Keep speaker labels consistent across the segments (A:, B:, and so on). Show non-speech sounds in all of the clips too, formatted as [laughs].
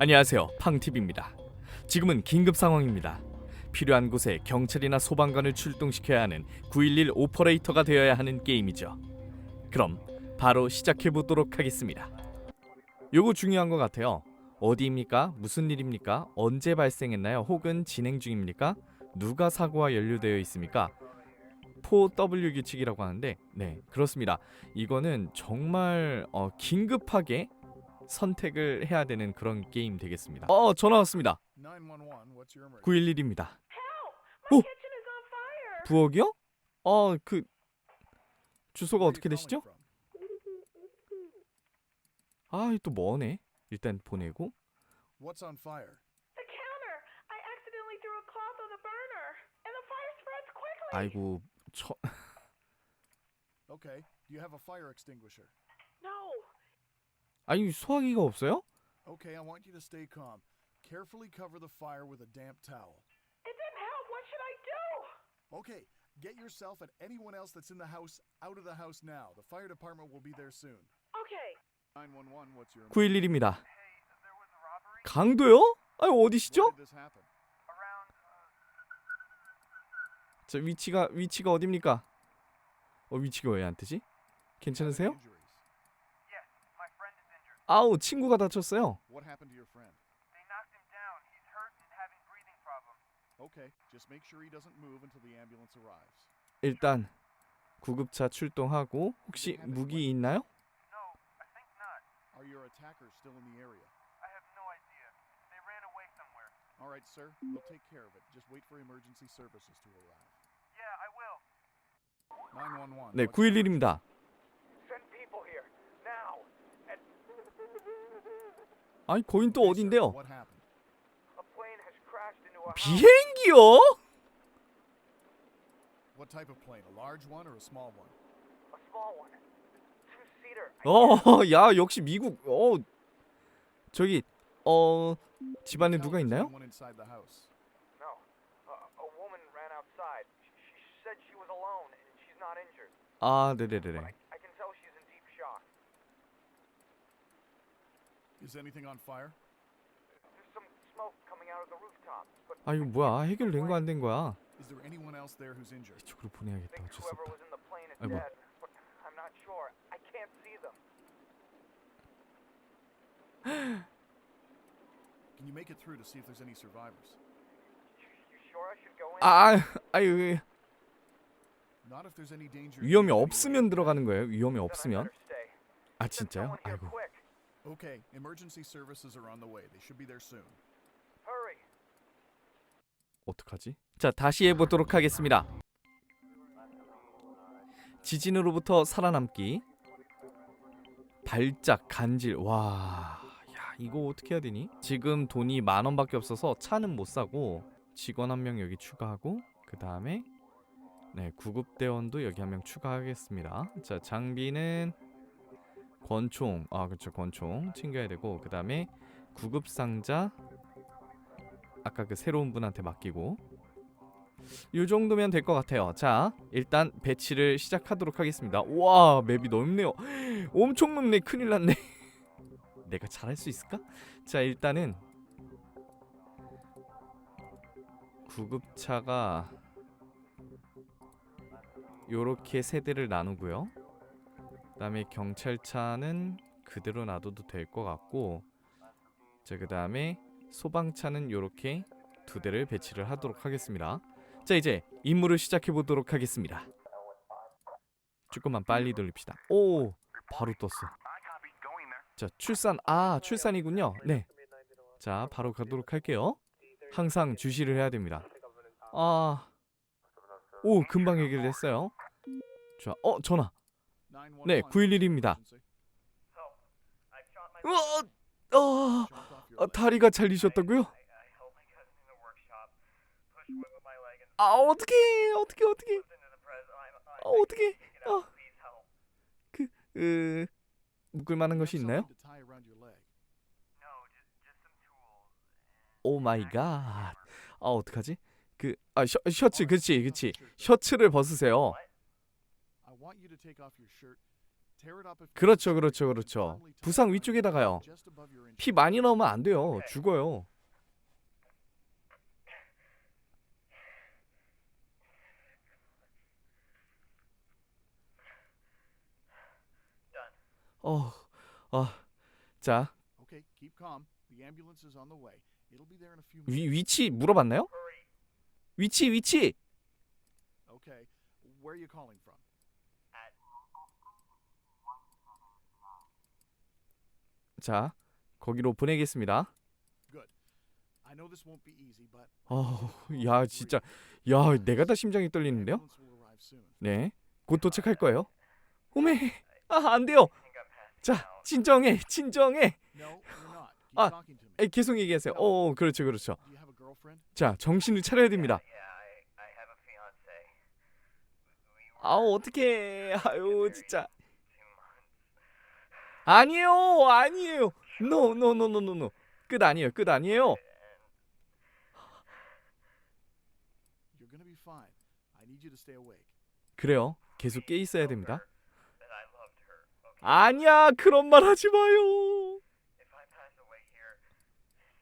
A: 안녕하세요. 팡TV입니다. 지금은 긴급 상황입니다. 필요한 곳에 경찰이나 소방관을 출동시켜야 하는 911 오퍼레이터가 되어야 하는 게임이죠. 그럼 바로 시작해 보도록 하겠습니다. 요거 중요한 것 같아요. 어디입니까? 무슨 일입니까? 언제 발생했나요? 혹은 진행 중입니까? 누가 사고와 연루되어 있습니까? 4W 규칙이라고 하는데 네 그렇습니다. 이거는 정말 어, 긴급하게 선택을 해야 되는 그런 게임 되겠습니다. 어 전화 왔습니다.
B: 911, what's your emergency?
A: 911입니다.
C: My
A: 오! 부엌이요? 어 그 주소가 어떻게 되시죠? 아 또 뭐네. 일단 보내고
B: from? What's on fire?
C: The counter. I accidentally threw a cloth on the burner, and the fire spreads quickly.
A: 아이고 저
B: Okay. Do you have a fire extinguisher?
C: No.
A: 아니 소화기가 없어요?
B: Okay, I want you to stay calm. Carefully cover the fire with a damp towel.
C: It didn't help. What should I do?
B: Okay, get yourself and anyone else that's in the house out of the house now. The fire department will be there soon.
C: Okay.
B: 911, what's your emergency?
A: 911입니다. 강도요? 아니 어디시죠?
B: Did this happen?
A: 저 위치가 위치가 어딥니까? 어 위치가 왜 안 뜨지? 괜찮으세요? 아우 친구가 다쳤어요.
B: What happened to your friend?
D: They knocked him down. He's hurt and having breathing problems.
B: Okay, just make sure he doesn't move until the ambulance arrives.
A: 일단 구급차 출동하고 혹시 무기 있나요?
D: No, I think not.
B: Are your attackers still in the area?
D: I have no idea. They ran away somewhere.
B: All right, sir. We'll take care of it. Just wait for emergency services to arrive.
D: Yeah, I will.
B: 911.
A: 네,
B: what's your
A: 911입니다.
D: Send people here now. And
A: 아니 거긴 또? 어딘데요?
B: What happened?
D: a plane has crashed into a house.
A: 비행기요?
B: What type of plane? A large one or a small one?
D: A small one. Two seater.
A: 어, 야 역시 미국. 어, 저기 어 집안에 누가 있나요?
B: house.
D: No. A, a woman ran outside. She, she said she was alone and she's not injured.
A: 아,
D: But
A: 네네네네.
D: I, I can tell she's in deep shock.
B: Is anything on fire?
D: There's some smoke coming out of the rooftop. But
A: 아 이거 뭐야? 해결된 거안된 거야?
B: Is there anyone else there who's injured?
A: 이쪽으로 보내야겠다.
D: think
A: 어쩔 수
D: whoever
A: 없다.
D: was in the plane is
A: 아이고.
D: dead. But I'm not sure. I can't see them.
B: Can you make it through to see if there's any survivors?
D: You, you sure I should go in?
A: 아, 아유
B: Not if there's any danger.
A: 위험이 없으면 들어가는 거예요. 위험이
D: Then I
A: 없으면.
D: better stay.
A: 아
D: Send
A: 진짜요?
D: someone here
A: 아이고.
D: quick.
B: Okay, emergency services are on the way. They should be there soon.
D: Hurry.
A: 어떡하지? 자, 다시 해 보도록 하겠습니다. 지진으로부터 살아남기. 발작, 간질. 와, 야 이거 어떻게 해야 되니? 지금 돈이 만 원밖에 없어서 차는 못 사고 직원 한 명 여기 추가하고 그 다음에 네 구급대원도 여기 한 명 추가하겠습니다. 자, 장비는 권총, 아 그렇죠 권총 챙겨야 되고 그 다음에 구급 상자 아까 그 새로운 분한테 맡기고 이 정도면 될 것 같아요. 자, 일단 배치를 시작하도록 하겠습니다. 와, 맵이 넓네요. [gasps] 엄청 넓네. 큰일 났네. [laughs] 내가 잘할 수 있을까? 자, 일단은 구급차가 요렇게 세대를 나누고요. 그다음에 경찰차는 그대로 놔둬도 될 것 같고 자, 그다음에 소방차는 요렇게 두 대를 배치를 하도록 하겠습니다. 자 이제 임무를 시작해 보도록 하겠습니다. 조금만 빨리 돌립시다. 오 바로 떴어. 자 출산 아 출산이군요. 네. 자 바로 가도록 할게요. 항상 주시를 해야 됩니다. 아. 오 금방 해결됐어요. 자, 어 전화.
B: 911.
A: 네, 911입니다.
B: emergency.
D: I shot my
A: 어, 어, 어. 다리가 잘리셨다고요? 아 어떻게 어떻게 어떻게 아 어떻게. 어,
D: help.
A: 그 묶을 만한 것이 있나요? 오 마이 갓. 아 어떡하지? 그 아 셔 츠 그치 그치 셔츠를 벗으세요. 그렇죠, 그렇죠, 그렇죠. 부상 위쪽에다가요.
B: just above your
A: 피 많이 나오면 안 돼요. 죽어요. 어, 어, 자
B: Okay, keep calm. The ambulance is on the way. It'll be there in a few
A: 위. 위치 물어봤나요? 위치 위치.
B: Okay. Where are you calling from?
A: 자 거기로 보내겠습니다. 어, 야 진짜, 야 내가 다 심장이 떨리는데요. 네, 곧 도착할 거예요. 오메, 아안 돼요. 자 진정해, 진정해. Ah. 에, 계속 얘기하세요. 어, 그렇죠, 그렇죠. 자 정신을 차려야 됩니다. 아 어떡해 아유 진짜. 아니에요 아니에요 no no no no no no 끝 아니에요 끝 아니에요
B: You're gonna be fine. I need you to stay awake.
A: 그래요 계속 깨 있어야 됩니다
D: That I loved her. Okay.
A: 아니야 그런 말 하지 마요
D: If I pass away here,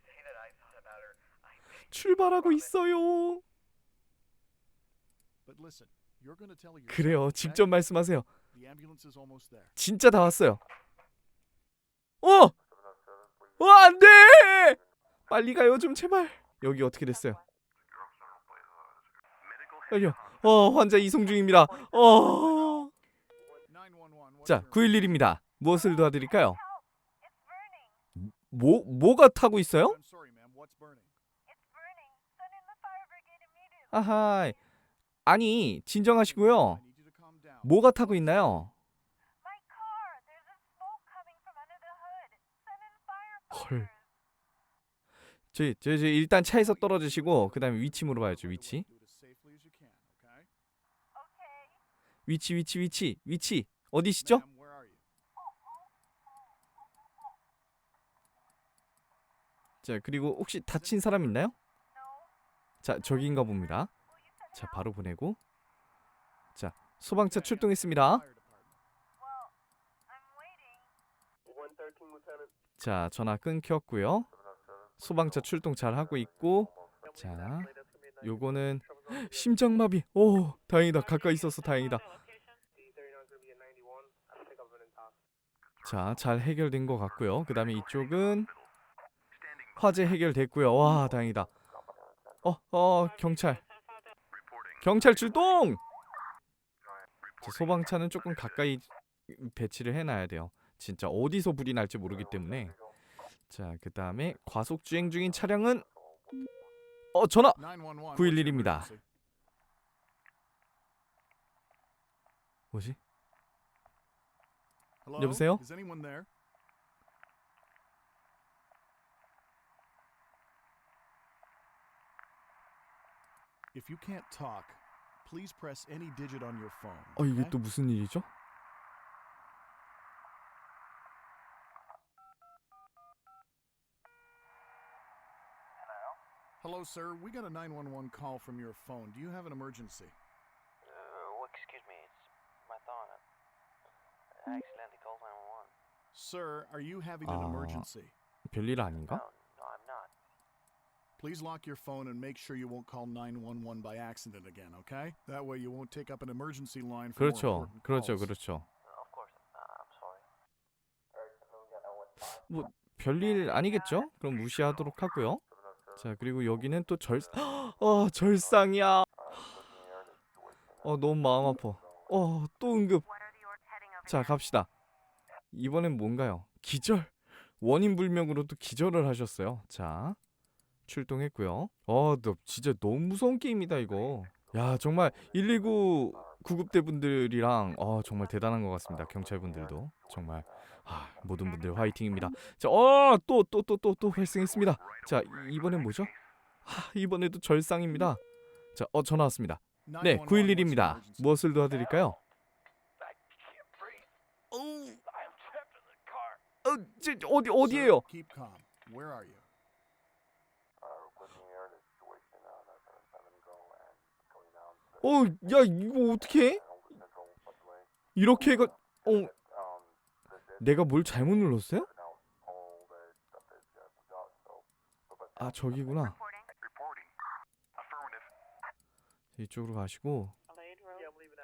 D: say that I thought about her. I beg
A: 출발하고 있어요
B: But listen, you're gonna tell her yourself.
A: 그래요? 직접 말씀하세요
B: The ambulance is almost there.
A: 진짜 다 왔어요 어! 어 안 돼 빨리 가요 좀 제발 여기 어떻게 됐어요 빨리요 어 환자 이송 중입니다 어
B: 911.
A: 자, 911입니다. 무엇을 도와드릴까요? 뭐 뭐가 타고 있어요? 아하. 아니, 진정하시고요. 뭐가 타고 있나요?
C: My car. There's a smoke coming from under the hood. Send in
A: 헐.
C: firefighters.
A: 저, 저, 저 일단 차에서 떨어지시고 그다음에 위치 물어봐야죠. 위치. 위치 위치 위치 위치. 어디시죠? 자, 그리고 혹시 다친 사람 있나요? 자, 저기인가 봅니다. 자, 바로 보내고. 자, 소방차 출동했습니다.
B: Fire department.
C: Well, I'm waiting.
A: 자, 전화 끊겼고요. 소방차 출동 잘 하고 있고. 자, 요거는 심장마비. 오, 다행이다. 가까이 있어서 다행이다. 자, 잘 해결된 것 같고요. 그 다음에 이쪽은 화재 해결됐고요. 와, 다행이다. 어, 어, 경찰. 경찰 출동! 자, 소방차는 조금 가까이 배치를 해놔야 돼요. 진짜 어디서 불이 날지 모르기 때문에. 자, 그 다음에 과속 주행 중인 차량은 어, 전화.
B: 911. what's
A: 911
B: your
A: 입니다.
B: emergency?
A: 뭐지?
B: Hello?
A: 여보세요?
B: Is anyone there? If you can't talk, please press any digit on your phone.
A: 어, 이게? 또 무슨 일이죠?
B: Hello, sir. We got a 911 call from your phone. Do you have an emergency?
D: Uh, excuse me, it's my phone. I accidentally called 911.
B: Sir, are you having an
A: Ah.
B: emergency?
A: 별일 아닌가?
D: No, no, I'm not.
B: Please lock your phone and make sure you won't call 911 by accident again, okay? That way you won't take up an emergency line for more
A: 그렇죠.
B: important
A: 그렇죠.
B: calls.
A: 그렇죠.
D: Of course, uh, I'm sorry.
A: 뭐 별일 아니겠죠? 그럼 무시하도록 하고요. 자, 그리고 여기는 또 절 [gasps] 어, 절상이야. 어, 너무 마음 아파. 어, 또 응급. 자, 갑시다. 이번엔 뭔가요? 기절. 원인 불명으로 또 기절을 하셨어요. 자, 출동했고요. 어, 너 진짜 너무 무서운 게임이다 이거. 야, 정말 119 구급대 분들이랑 어, 정말 대단한 것 같습니다. 경찰 분들도 정말 아, 모든 분들 화이팅입니다. 자, 어, 또 또 또 또 또 발생했습니다. 자, 이- 이번엔 뭐죠? 아, 이번에도 절상입니다. 자, 어, 전화 왔습니다. 네,
B: 911, what's your
A: 911입니다.
B: emergency?
A: 무엇을 도와드릴까요? 어. 어, 저, 어디
B: you?
A: 어, 야, 이거 어떻게 해? 이렇게 해가 어, 내가 뭘 잘못 눌렀어요? 아 저기구나. 이쪽으로 가시고.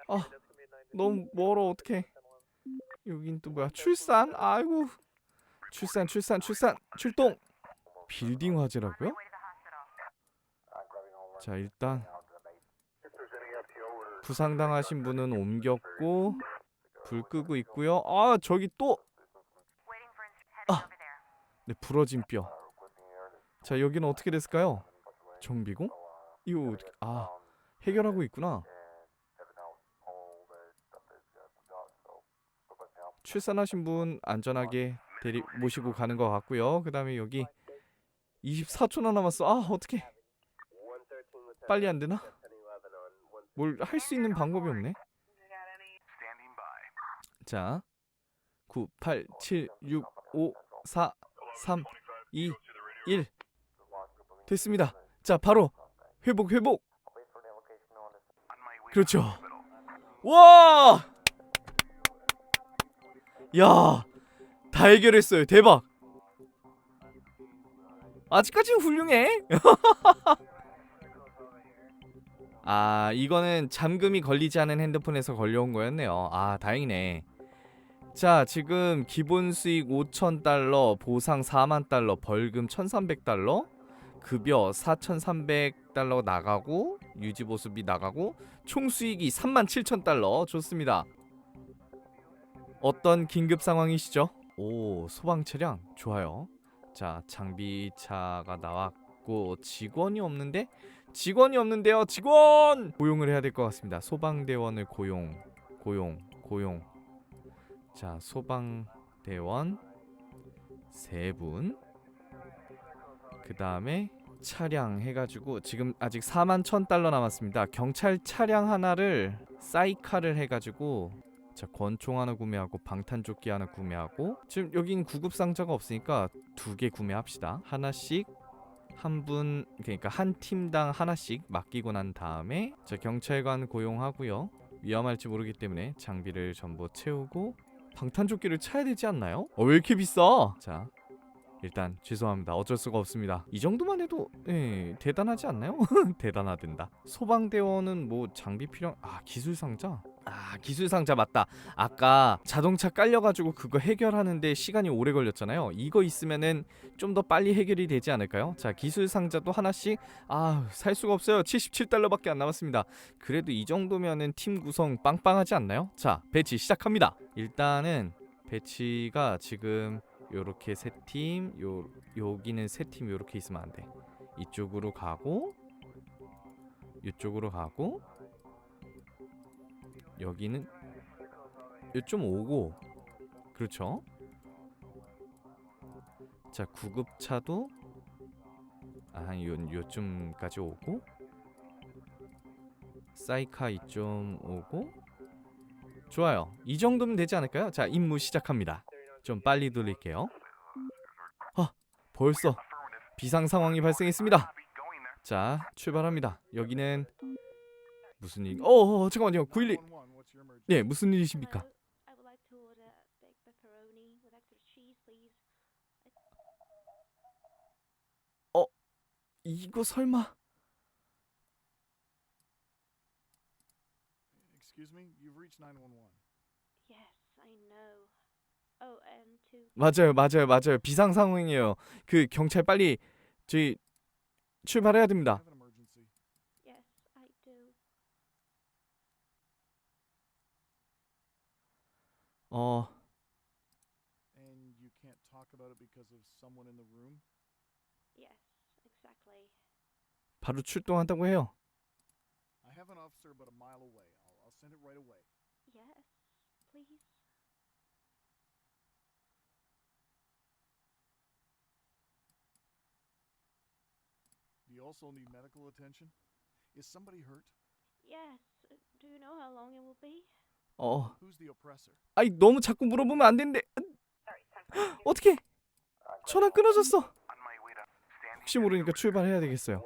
A: 아 너무 멀어 어떡해. 여긴 또 뭐야? 출산? 아이고. 출산 출산 출산 출동. 빌딩 화재라고요? 자 일단 부상당하신 분은 옮겼고 불 끄고 있고요. 아 저기 또 아, 네 부러진 뼈. 자 여기는 어떻게 됐을까요? 정비공? 이거 어떻게? 아 해결하고 있구나. 출산하신 분 안전하게 데리 모시고 가는 것 같고요. 그다음에 여기 24초나 남았어. 아 어떻게? 빨리 안 되나? 뭘 할 수 있는 방법이 없네. 자, 9, 8, 7, 6, 5, 4, 3, 2, 1 됐습니다. 자, 바로 회복, 회복. 그렇죠. 와! 야, 다 해결했어요. 대박. 아직까지는 훌륭해. [laughs] 아, 이거는 잠금이 걸리지 않은 핸드폰에서 걸려온 거였네요. 아, 다행이네. 자, 지금 기본 수익 5천 달러, 보상 4만 달러, 벌금 1,300 달러, 급여 4,300 달러 나가고 유지 보수비 나가고 총 수익이 3만 7천 달러. 좋습니다. 어떤 긴급 상황이시죠? 오, 소방 차량 좋아요. 자, 장비차가 나왔고 직원이 없는데 직원이 없는데요. 직원 고용을 해야 될 것 같습니다. 소방대원을 고용, 고용, 고용. 자, 소방대원 세 분. 그 다음에 차량 해가지고 지금 아직 4만 1천 달러 남았습니다. 경찰 차량 하나를 사이카를 해가지고 자 권총 하나 구매하고 방탄조끼 하나 구매하고 지금 여긴 구급 상자가 없으니까 두 개 구매합시다. 하나씩 한 분 그러니까 한 팀당 하나씩 맡기고 난 다음에 자 경찰관 고용하고요. 위험할지 모르기 때문에 장비를 전부 채우고 방탄조끼를 차야 되지 않나요? 어, 왜 이렇게 비싸? 자 일단 죄송합니다. 어쩔 수가 없습니다. 이 정도만 해도 예, 대단하지 않나요? [laughs] 대단하된다. 소방대원은 뭐 장비 필요? 아 기술 상자? 아 기술 상자 맞다. 아까 자동차 깔려가지고 그거 해결하는데 시간이 오래 걸렸잖아요. 이거 있으면은 좀 더 빨리 해결이 되지 않을까요? 자 기술 상자도 하나씩 아 살 수가 없어요. 77달러밖에 안 남았습니다. 그래도 이 정도면은 팀 구성 빵빵하지 않나요? 자 배치 시작합니다. 일단은 배치가 지금 요렇게 세 팀, 요 여기는 세 팀 요렇게 있으면 안 돼. 이쪽으로 가고 이쪽으로 가고 여기는 요좀 오고 그렇죠? 자 구급차도 아요 요쯤까지 오고 사이카 이쯤 오고 좋아요. 이 정도면 되지 않을까요? 자 임무 시작합니다. 좀 빨리 돌릴게요. 아, 벌써 비상 상황이 발생했습니다. 자, 출발합니다. 여기는 무슨 일? 어, 어 잠깐만요. 911.
B: 911, what's your emergency?
A: 네, 무슨 일이십니까?
C: I would like to order a big pepperoni with extra cheese, please.
A: 이거 설마
B: Excuse me, you've reached 911.
C: Yes, I know. Oh, and to
A: 맞아요, 맞아요, 맞아요. 비상 상황이에요. 그 경찰 빨리 저희 출발해야 됩니다. 어,
B: And you can't talk about it because of someone in the room?
C: Yes, exactly.
A: 바로 출동한다고 해요.
B: I have an officer about a mile away. I'll, I'll send it right away.
C: Yes, please.
B: Do you also need medical attention? Is somebody hurt?
C: Yes. uh, Do you know how long it will be?
A: 어? 아이 너무 자꾸 물어보면 안 되는데. [gasps] 어떻게? 전화 끊어졌어. 혹시 모르니까 출발해야 되겠어요.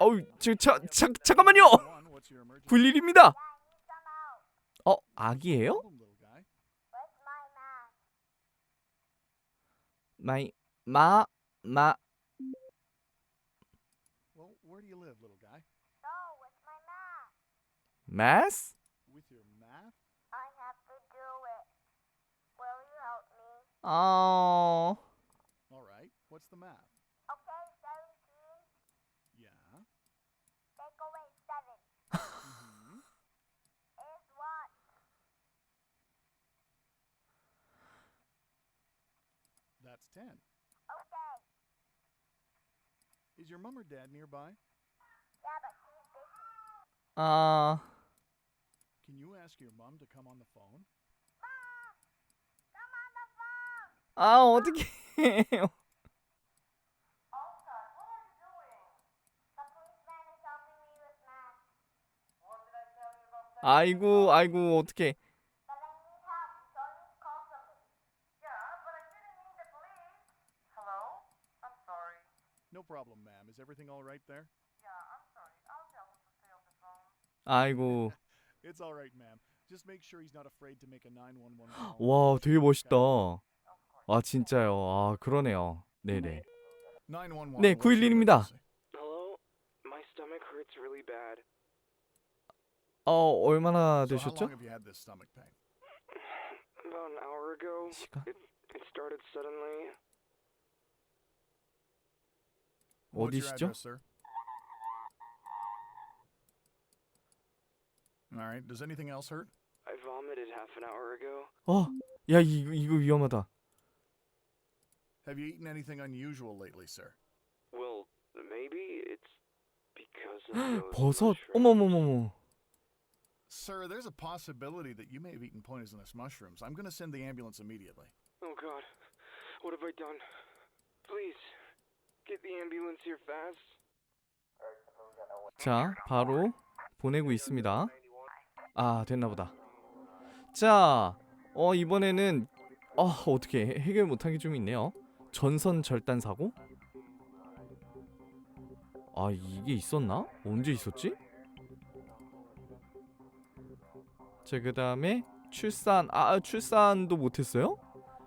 A: 어우, 저, 자, 자, 잠깐만요.
B: 911, what's your emergency?
A: 91입니다. 어, 아기예요? 마이 마마
B: Well,
E: me?
A: 어.
B: All right. What's the math?
E: Okay, 17.
B: Yeah.
E: Take away 7
B: hmm
E: is what?
B: That's 10.
E: Okay.
B: Is your mom or dad nearby?
E: Yeah, but she's busy.
A: 아.
B: Can you ask your mom to come on the phone?
A: 아, 어떻게 해요? 아이고, 아이고, 어떻게? 아이고.
B: It's all right, ma'am. Just make sure he's not afraid to make a 911 call.
A: 와, 되게 멋있다. 아, 진짜요. 아, 그러네요. 네네.
B: 911.
A: 네,
B: what's your
A: 911입니다.
B: emergency?
F: Hello? My stomach hurts really bad.
A: 어, 얼마나 되셨죠? 시간? 어디시죠?
B: address, sir? All right. Does anything else hurt?
F: I vomited half an hour ago.
A: 어, 야, 이거, 이거 위험하다.
B: Have you eaten anything unusual lately, sir?
F: Well, maybe it's because of those
A: 버섯.
F: mushrooms.
A: 어머머머머.
B: Sir, there's a possibility that you may have eaten poisonous mushrooms. I'm going to send the ambulance immediately.
F: Oh god, what have I done? Please, get the ambulance here fast.
A: 자, 바로 보내고 있습니다. 아, 됐나 보다. 자, 어 이번에는 어, 어떻게 해결 못한 게 좀 있네요. 전선 절단 사고? 아, 이게 있었나? 언제 있었지? 자, 그 다음에 출산 아, 출산도 못 했어요?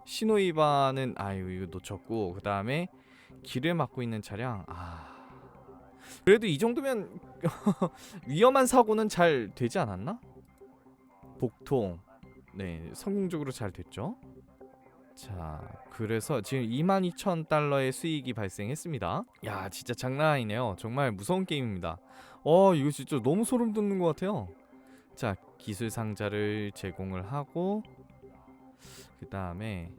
A: 신호 위반은 아유, 이거 놓쳤고 그 다음에 길을 막고 있는 차량 아. 그래도 이 정도면 [laughs] 위험한 사고는 잘 되지 않았나? 복통. 네, 성공적으로 잘 됐죠. 자, 그래서 지금 22,000달러의 수익이 발생했습니다. 야, 진짜 장난 아니네요. 정말 무서운 게임입니다. 어, 이거 진짜 너무 소름 돋는 것 같아요. 자, 기술 상자를 제공을 하고 그 다음에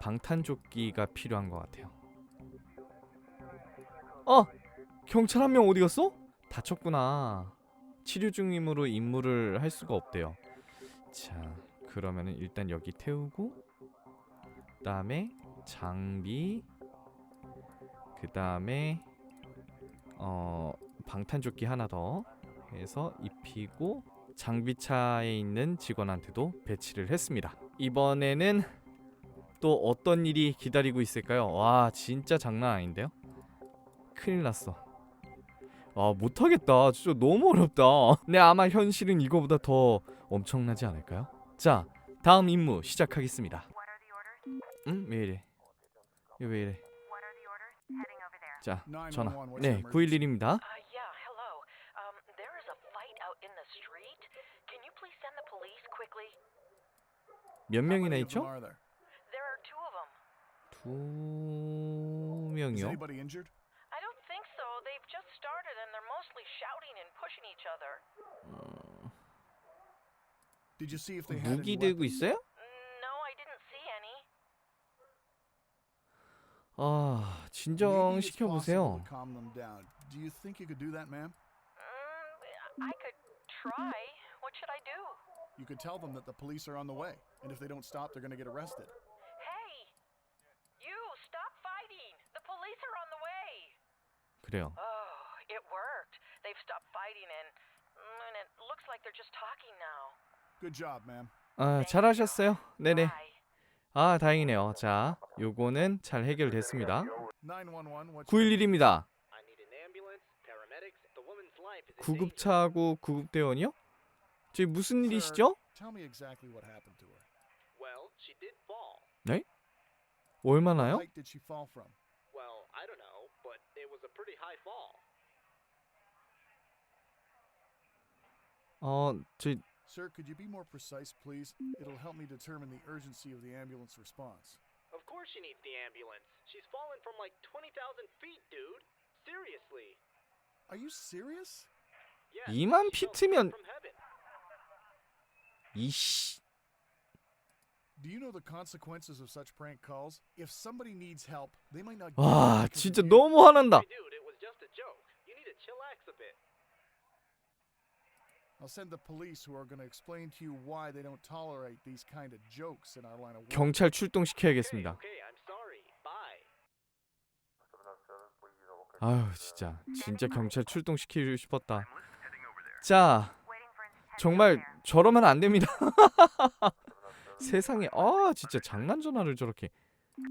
A: 방탄조끼가 필요한 것 같아요. 어, 경찰 한 명 어디 갔어? 다쳤구나. 치료 중이므로 임무를 할 수가 없대요. 자, 그러면은 일단 여기 태우고 그다음에 장비 그다음에 어 방탄조끼 하나 더 해서 입히고 장비차에 있는 직원한테도 배치를 했습니다. 이번에는 또 어떤 일이 기다리고 있을까요? 와, 진짜 장난 아닌데요? 큰일 났어. 아 못하겠다 진짜 너무 어렵다 근데 아마 현실은 이거보다 더 엄청나지 않을까요? 자 다음 임무 시작하겠습니다 응? 왜 이래 이거 왜 이래. 자
B: 911,
A: 전화 네
B: your emergency?
A: 911입니다
C: Uh, yeah, hello. Um, there is a fight out in the street. Can you please send the police quickly?
A: 몇 명이나 있죠? 두 명이요? 무기 들고? 있어요?
C: No, I didn't see any.
A: 아 진정시켜 보세요
B: them down. Do you think you could do that, ma'am?
C: Mm, I could try. What should I do?
B: You could tell them that the police are on the way, and if they don't stop, they're going to get arrested.
C: Hey! You, stop fighting! The police are on the way!
A: 그래요
C: Oh, it worked. They've stopped fighting and, mm, and it looks like they're just talking now.
B: Good job, ma'am.
A: 아 잘하셨어요 네네
C: Bye.
A: 아 다행이네요 자 요거는 잘 해결됐습니다
B: 911, what's your
A: 911입니다
G: I need an ambulance, paramedics. The woman's life is in danger.
A: 구급차하고 구급대원이요? 저기 무슨 일이시죠?
B: Tell me exactly what happened to her.
G: Well, she did fall.
A: 얼마나요?
B: height did she fall from?
G: Well, I don't know, but it was a pretty high fall.
A: 어, 저
B: Sir, could you be more precise, please? It'll help me determine the urgency of the ambulance response.
G: Of course she needs the ambulance. She's fallen from like 20,000 feet, dude. Seriously.
B: Are you serious?
G: Yes,
A: 2만
G: she fell
A: 피트면
G: from heaven.
A: 이씨.
B: Do you know the consequences of such prank calls? If somebody needs help, they might not. get
A: 와,
B: it because
A: 진짜
B: of you.
A: 너무 화난다.
G: Hey, dude, it was just a joke. You need to chillax a bit.
A: 경찰 출동시켜야겠습니다.
G: okay, I'm sorry. Bye.
A: 아유, 진짜. 진짜 경찰 출동시키고 싶었다. 자, 정말 저러면 안 됩니다. [laughs] 세상에 아, 진짜 장난 전화를 저렇게.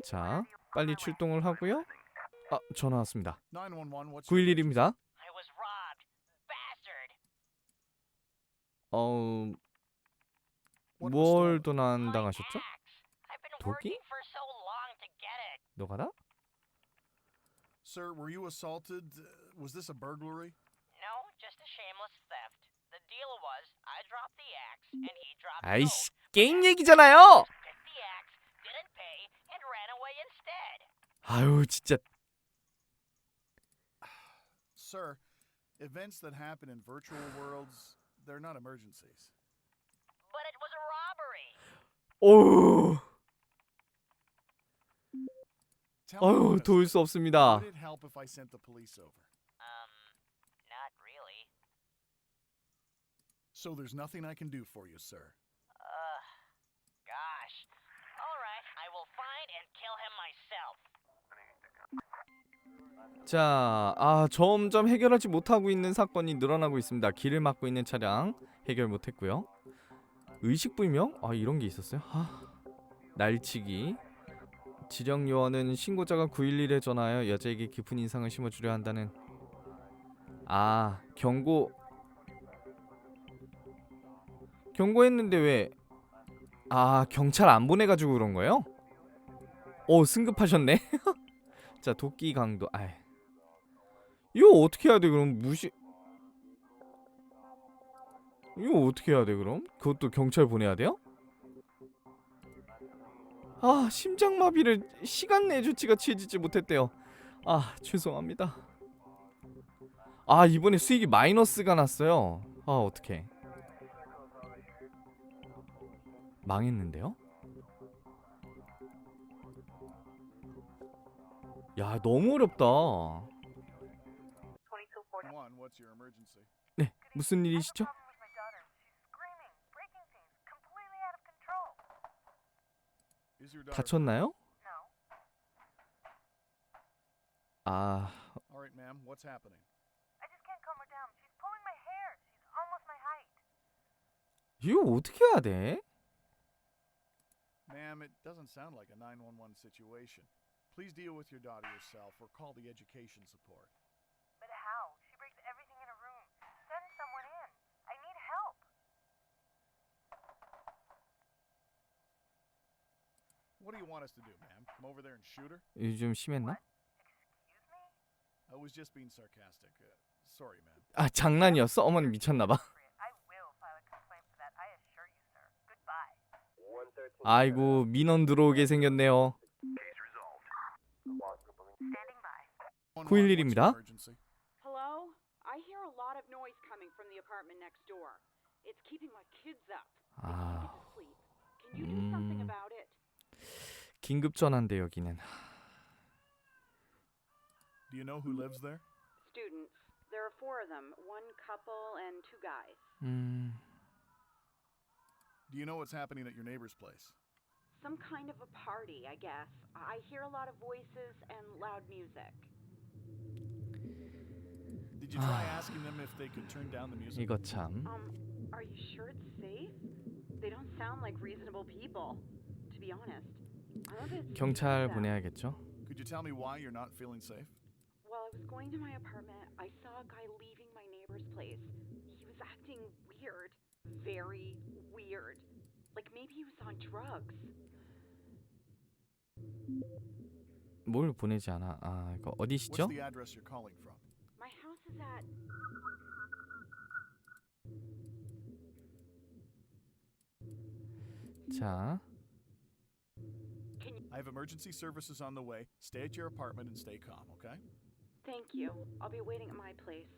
A: 자, 빨리 출동을 하고요. 아, 전화 왔습니다.
B: 911, what's your
A: 911입니다. 어,
B: What was
A: 뭘
B: stolen?
A: 도난당하셨죠?
E: I've been
A: 도끼?
E: working for so long to get it.
A: 노가다?
B: Sir, were you assaulted? Uh, Was this a burglary?
E: No, just a shameless theft. The deal was I dropped the axe and he dropped the
A: 아이씨,
E: note.
A: 게임 얘기잖아요.
E: Picked the axe, didn't pay, and ran away instead.
A: 아유, 진짜 [sighs]
B: Sir, events that happen in virtual worlds, they're not emergencies.
E: But it was a robbery.
A: 어우,
B: Tell me
A: 어휴,
B: honestly,
A: 도울 수 없습니다.
B: would it help if I sent the police over?
E: Um, not really.
B: So there's nothing I can do for you, sir.
A: 자, 아 점점 해결하지 못하고 있는 사건이 늘어나고 있습니다. 길을 막고 있는 차량 해결 못했고요. 의식불명? 아 이런 게 있었어요? 아, 날치기. 지령 요원은 신고자가 911에 전하여 여자에게 깊은 인상을 심어주려 한다는. 아 경고. 경고했는데 왜? 아 경찰 안 보내가지고 그런 거예요? 오 승급하셨네. [laughs] 자 도끼 강도. 아이. 이거 어떻게 해야 돼 그럼 무시 이거 어떻게 해야 돼 그럼 그것도 경찰 보내야 돼요? 아 심장마비를 시간 내 조치가 취해지지 못했대요 아 죄송합니다 아 이번에 수익이 마이너스가 났어요 아 어떡해 망했는데요? 야 너무 어렵다
E: 2240.
B: One, what's your emergency?
A: 네 [laughs] 무슨 일이시죠?
E: with my daughter. She's screaming, breaking things, completely out of control.
B: Is your daughter?
A: 다쳤나요?
E: No.
A: 아
B: All right, ma'am. What's happening?
E: I just can't calm her down. She's pulling my hair. She's almost my height.
A: 이거 어떻게 해야 돼?
B: Ma'am, it doesn't sound like a 911 situation. Please deal with your daughter yourself or call the education support. What do you want us to do, ma'am? Come over there and shoot her?
A: 좀 심했나?
B: I was just being sarcastic. Uh, sorry, ma'am.
A: 아 장난이었어? 어머니 미쳤나봐.
E: I will file a complaint for that. I assure you, sir. Goodbye.
G: 113.
A: 아이고 민원 들어오게 생겼네요.
E: Standing by.
B: 911, what's
A: 911입니다.
B: your emergency?
H: Hello? I hear a lot of noise coming from the apartment next door. It's keeping my kids up. I can't
A: 아
H: get to sleep. Can you do something
A: 음.
H: about it?
A: 긴급 전화인데 여기는.
B: Do you know who lives there?
H: Students. There are four of them, one couple and two guys.
A: 음
B: Do you know what's happening at your neighbor's place?
H: Some kind of a party, I guess. I hear a lot of voices and loud music.
B: Did you try asking them if they could turn down the music?
A: 이거 참.
H: Um, are you sure it's safe? They don't sound like reasonable people, to be honest.
A: 경찰. 보내야겠죠.
B: Could you tell me why you're not feeling safe?
H: While I was going to my apartment, I saw a guy leaving my neighbor's place. He was acting weird. Very weird. Like maybe he was on drugs.
A: 뭘 보내지 않아? 아 이거
B: What's
A: 어디시죠?
B: the address you're calling from?
H: My house is at.
A: 자
B: I have emergency services on the way. Stay at your apartment and stay calm, okay?
H: Thank you. I'll be waiting at my place.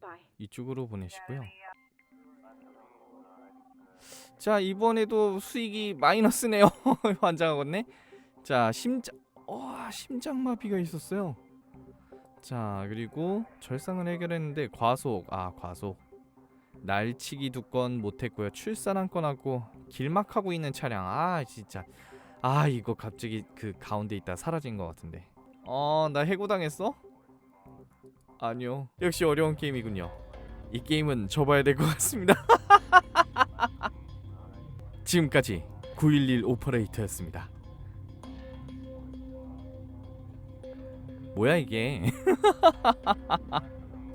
H: Bye.
A: 이쪽으로 보내시고요. 자 이번에도 수익이 마이너스네요. 환장하 겠네. 자 심장 와 심장마비가 있었어요. 자 그리고 절상을 해결했는데 과속 아 과속 날치기 두 건 못했고요. 출산 한 건 하고 길막하고 있는 차량 아 진짜 아 이거 갑자기 그 가운데 있다 사라진 것 같은데. 어나 해고당했어? 아니요. 역시 어려운 게임이군요. 이 게임은 접어야 될 것 같습니다. [laughs] 지금까지 911 오퍼레이터였습니다. 뭐야 이게? [laughs]